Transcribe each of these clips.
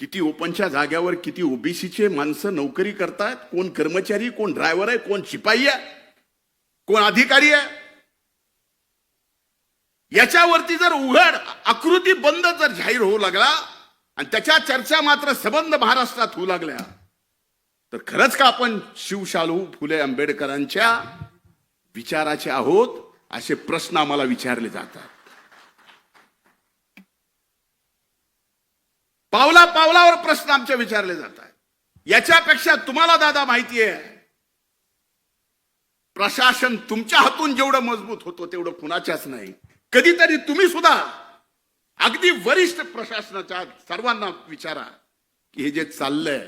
किती ओपनच्या जाग्यावर किती ओबीसीचे माणसं नोकरी करतात कोण कर्मचारी कोण ड्रायव्हर आहे कोण शिपाई आहे? कोण अधिकारी आहे? याच्यावरती जर उघड आकृती बंद जर जाहीर होऊ लागला आणि त्याच्या चर्चा मात्र सबंध महाराष्ट्रात होऊ लागल्या तर खरंच का आपण शिवशालू फुले आंबेडकरांच्या विचाराचे आहोत? असे प्रश्न आम्हाला विचारले जातात. पावला पावलावर प्रश्न आमचे विचारले जातात. याच्यापेक्षा तुम्हाला दादा माहिती आहे प्रशासन तुमच्या हातून जेवढं मजबूत होतो तेवढं कुणाच्याच नाही. कधीतरी तुम्ही सुद्धा अगदी वरिष्ठ प्रशासनाच्या सर्वांना विचारा की हे जे चाललंय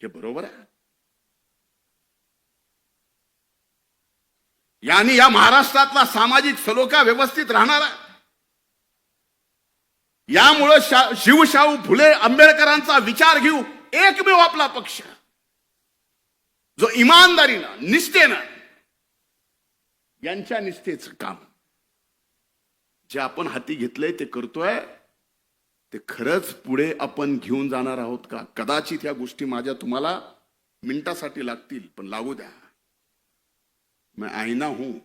हे बरोबर आहे? यानी या महाराष्ट्रातला सामाजिक सलोखा व्यवस्थित राहणार आहे यामुळं शा- शिवशाहू फुले आंबेडकरांचा विचार घेऊ एकमेव आपला पक्ष. जो इमानदारीनं निष्ठेनं यांच्या निष्ठेचं काम. जे आपण हाती घेतलंय ते करतोय ते खरंच पुढे आपण घेऊन जाणार आहोत का? कदाचित ह्या गोष्टी माझ्या तुम्हाला मिनिटासाठी लागतील पण लागू द्या. मैं आईना हूं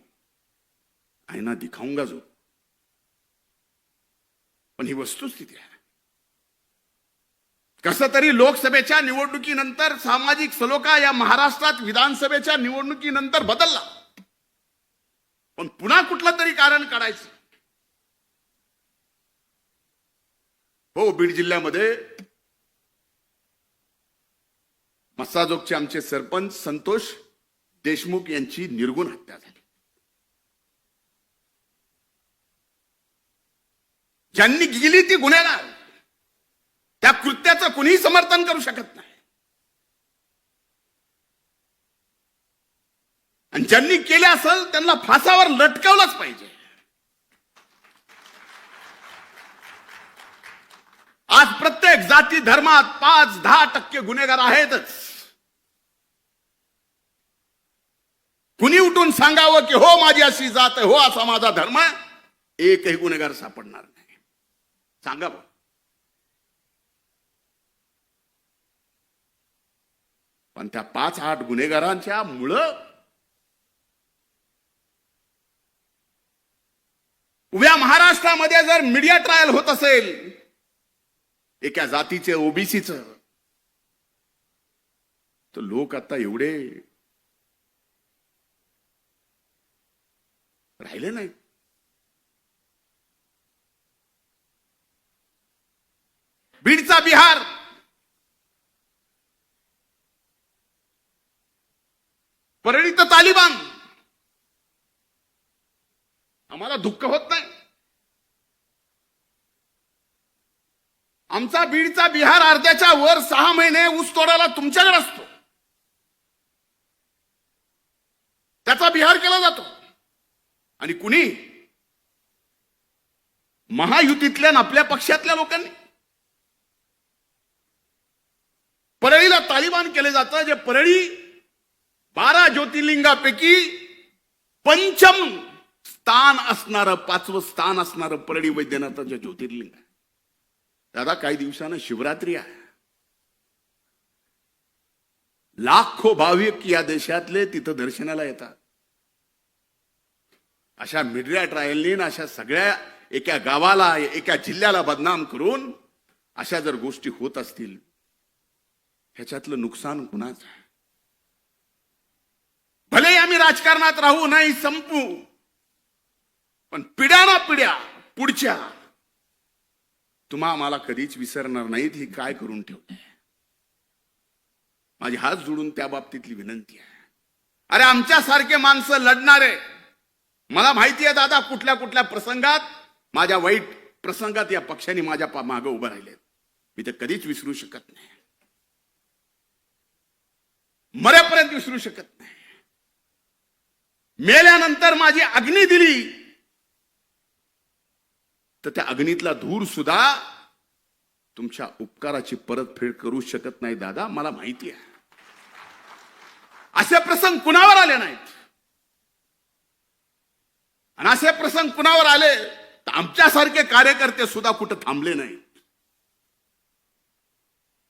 आईना दिखाऊंगा जो. पण ही वस्तुस्थिती आहे. कसं तरी लोकसभेच्या निवडणुकीनंतर सामाजिक सलोखा या महाराष्ट्रात विधानसभेच्या निवडणुकीनंतर बदलला. पण पुन्हा कुठलं तरी कारण काढायचं. हो बीड जिल्ह्यामध्ये मस्साजोगचे आमचे सरपंच संतोष देशमुख यांची निर्गुण हत्या झाली. ज्यांनी गेली ती गुन्हेगार त्या कृत्याचं कुणीही समर्थन करू शकत नाही. आणि ज्यांनी केले असेल त्यांना फासावर लटकवलंच पाहिजे. आज प्रत्येक जाती धर्मात पाच दहा टक्के गुन्हेगार आहेतच. कुणी उठून सांगावं की हो माझी अशी जात आहे हो असा माझा धर्म एकही गुन्हेगार सापडणार नाही. सांगा बघ पण त्या पाच आठ गुन्हेगारांच्या मुळ उभ्या महाराष्ट्रामध्ये जर मीडिया ट्रायल होत असेल एका जातीचे ओबीसीच तर लोक आता एवढे राहिले नाही बीडचा बिहार. परळीत तालिबान. आम्हाला दुःख होत नाही. आमचा बीडचा बिहार अर्ध्याच्या वर सहा महिने ऊस तोडायला तुमच्याकडे असतो. त्याचा बिहार केला जातो. आणि कुणी महायुतीतल्या आपल्या पक्षातल्या लोकांनी तालिबान केलं जातं जे परळी बारा ज्योतिर्लिंगापैकी पंचम स्थान असणारं पाचवं स्थान असणारं परळी वैद्यनाथाचं ज्योतिर्लिंग आहे. दादा काही दिवसानं शिवरात्री आहे. लाखो भाविक या देशातले तिथं दर्शनाला येतात. अशा मीडिया ट्रायलनी अशा सगळ्या एका गावाला एका जिल्ह्याला बदनाम करून अशा जर गोष्टी होत असतील ह्याच्यातलं नुकसान कुणाचं आहे? भले आम्ही राजकारणात राहू नाही संपू पण पिढ्या ना पिढ्या पुढच्या. तुम्हा आम्हाला कधीच विसरणार नाहीत ही काय करून ठेवते? माझी हात जोडून त्या बाबतीतली विनंती आहे. अरे आमच्यासारखे माणसं लढणारे मला माहिती आहे दादा कुठल्या कुठल्या प्रसंगात माझ्या वाईट प्रसंगात या पक्षाने माझ्या मागं उभं राहिले मी तर कधीच विसरू शकत नाही. मरेपर्यंत विसरू शकत नाही. मेल्यानंतर माझी अग्नी दिली. तर त्या अग्नीतला धूर सुद्धा तुमच्या उपकाराची परतफेड करू शकत नाही दादा. मला माहिती आहे. असे प्रसंग कुणावर आले नाहीत? आणि असे प्रसंग कुणावर आले? तर आमच्यासारखे कार्यकर्ते सुद्धा कुठं थांबले नाहीत.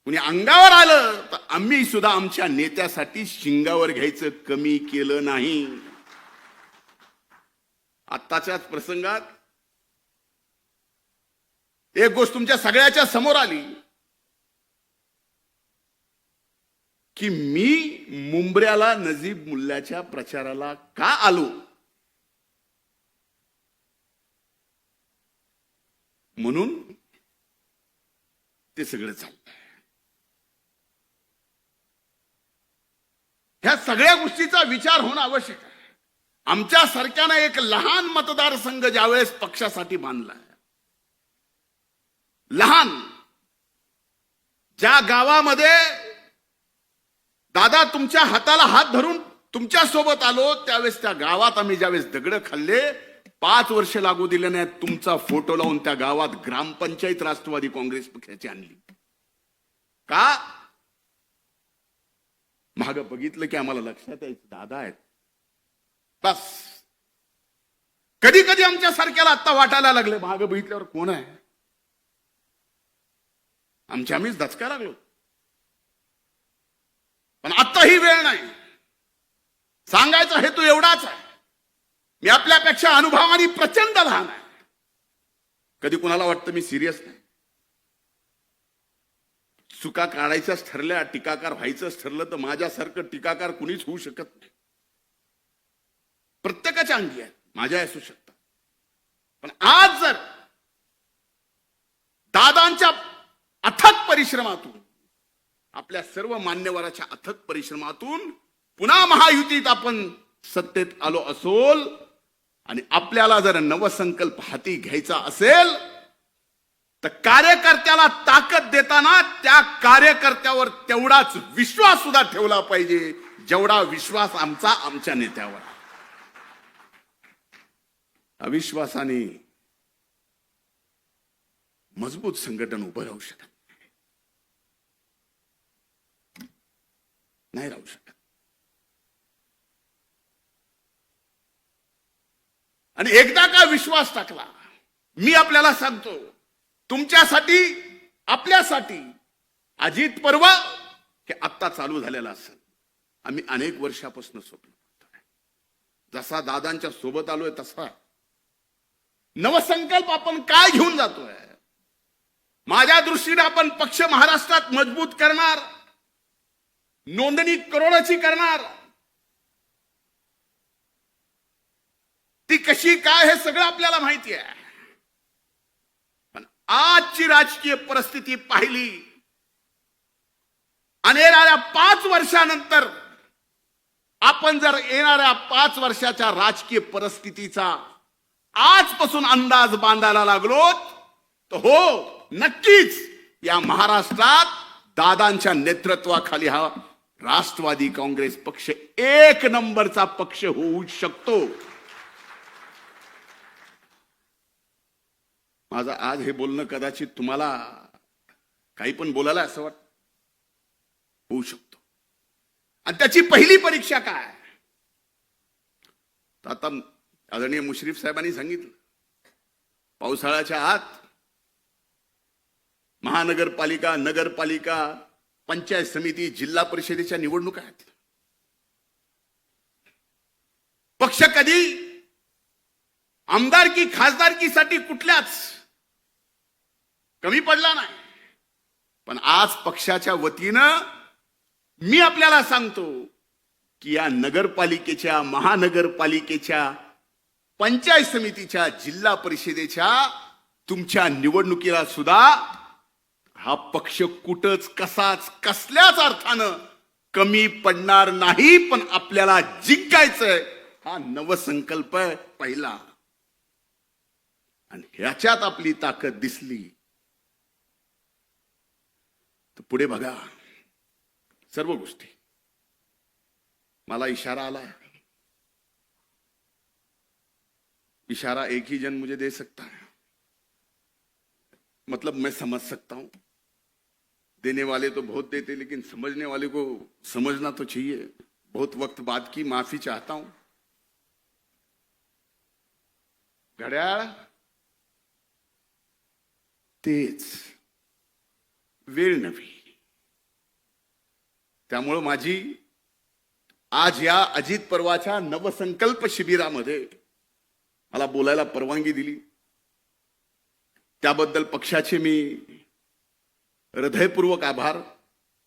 कुणी अंगावर आलं तर आम्ही सुद्धा आमच्या नेत्यासाठी शिंगावर घ्यायचं कमी केलं नाही. आत्ताच्याच प्रसंगात एक गोष्ट तुमच्या सगळ्याच्या समोर आली की मी मुंबऱ्याला नजीब मुल्ल्याच्या प्रचाराला का आलो? म्हणून ते सगळं चाललंय ह्या सगळ्या गोष्टीचा विचार होणं आवश्यक आहे. आमच्या सारख्यानं एक लहान मतदारसंघ ज्यावेळेस पक्षासाठी बांधला लहान ज्या गावामध्ये दादा तुमच्या हाताला हात धरून तुमच्यासोबत आलो त्यावेळेस त्या गावात आम्ही ज्यावेळेस दगड खाल्ले पाच वर्ष लागू दिले नाही तुमचा फोटो लावून त्या गावात ग्रामपंचायत राष्ट्रवादी काँग्रेस पक्षाची आणली. का? माग बघितलं की आम्हाला लक्षात यायचं दादा आहेत. बस. कधी कधी आमच्या सारख्याला आत्ता वाटायला लागले माग बघितल्यावर कोण आहे? आमच्या आम्हीच दचका लागलो. पण आत्ता ही वेळ नाही. सांगायचा हेतू एवढाच आहे. मी आपल्यापेक्षा अनुभवाने प्रचंड लहान आहे. कधी कुणाला वाटतं मी सिरियस नाही? चुका काढायच्याच ठरल्या टीकाकार व्हायचंच ठरलं तर माझ्यासारखं टीकाकार कुणीच होऊ शकत नाही. प्रत्येकाच्या अंगी आहे. माझ्या असू शकतात. पण आज जर दादांच्या अथक परिश्रमातून आपल्या सर्व मान्यवराच्या अथक परिश्रमातून पुन्हा महायुतीत आपण सत्तेत आलो असोल आणि आपल्याला जर नवसंकल्प हाती घ्यायचा असेल तर कार्यकर्त्याला ताकद देताना त्या कार्यकर्त्यावर तेवढाच विश्वास सुद्धा ठेवला पाहिजे जेवढा विश्वास आमचा आमच्या नेत्यावर अविश्वासाने मजबूत संघटन उभं राहू शकत नाही राहू शकत. आणि एकदा का विश्वास टाकला मी आपल्याला सांगतो तुमच्यासाठी आपल्यासाठी अजित पर्व हे आत्ता चालू झालेलं असेल. आम्ही अनेक वर्षापासून स्वप्न जसा दादांच्या सोबत आलोय तसा. नवसंकल्प आपण काय घेऊन जातोय? माझ्या दृष्टीने आपण पक्ष महाराष्ट्रात मजबूत करणार नोंदणी करोडाची करणार. ती कशी काय हे सगळं आपल्याला माहिती आहे. आजची राजकीय परिस्थिती पाहिली. आणि येणाऱ्या पाच वर्षानंतर आपण जर येणाऱ्या पाच वर्षाच्या राजकीय परिस्थितीचा आजपासून अंदाज बांधायला लागलो तर हो नक्कीच या महाराष्ट्रात दादांच्या नेतृत्वाखाली हा राष्ट्रवादी काँग्रेस पक्ष एक नंबरचा पक्ष होऊ शकतो. माझं आज हे बोलणं कदाचित तुम्हाला काही पण बोलायला असं वाट होऊ शकतो. आणि त्याची पहिली परीक्षा काय? आता आदरणीय मुश्रीफ साहेबांनी सांगितलं पावसाळ्याच्या आत महानगरपालिका नगरपालिका पंचायत समिती जिल्हा परिषदेच्या निवडणुका आहेत. पक्ष कधी? आमदारकी खासदारकीसाठी कुठल्याच कमी पडला नाही. पण आज पक्षाच्या वतीनं मी आपल्याला सांगतो की या नगरपालिकेच्या महानगरपालिकेच्या पंचायत समितीच्या जिल्हा परिषदेच्या तुमच्या निवडणुकीला सुद्धा हा पक्ष कुठंच कसाच कसल्याच अर्थानं कमी पडणार नाही पण आपल्याला जिंकायचंय हा नवसंकल्प आहे पहिला. आणि ह्याच्यात आपली ताकद दिसली तर पुढे बघा. सर्व गोष्टी. मला इशारा आला. इशारा एक ही जन मुझे दे सकता है. मतलब मैं समझ सकता हूँ. देने वाले तो बहुत देते, लेकिन समझने वाले को समझना तो चाहिए. बहुत वक्त बाद की माफ़ी चाहता हूँ. घड्याळ तेच वेळ नव्हे. त्यामुळं माझी आज या अजित पर्वाच्या नवसंकल्प शिबिरामध्ये मला बोलायला परवानगी दिली. त्याबद्दल पक्षाचे मी हृदयपूर्वक आभार.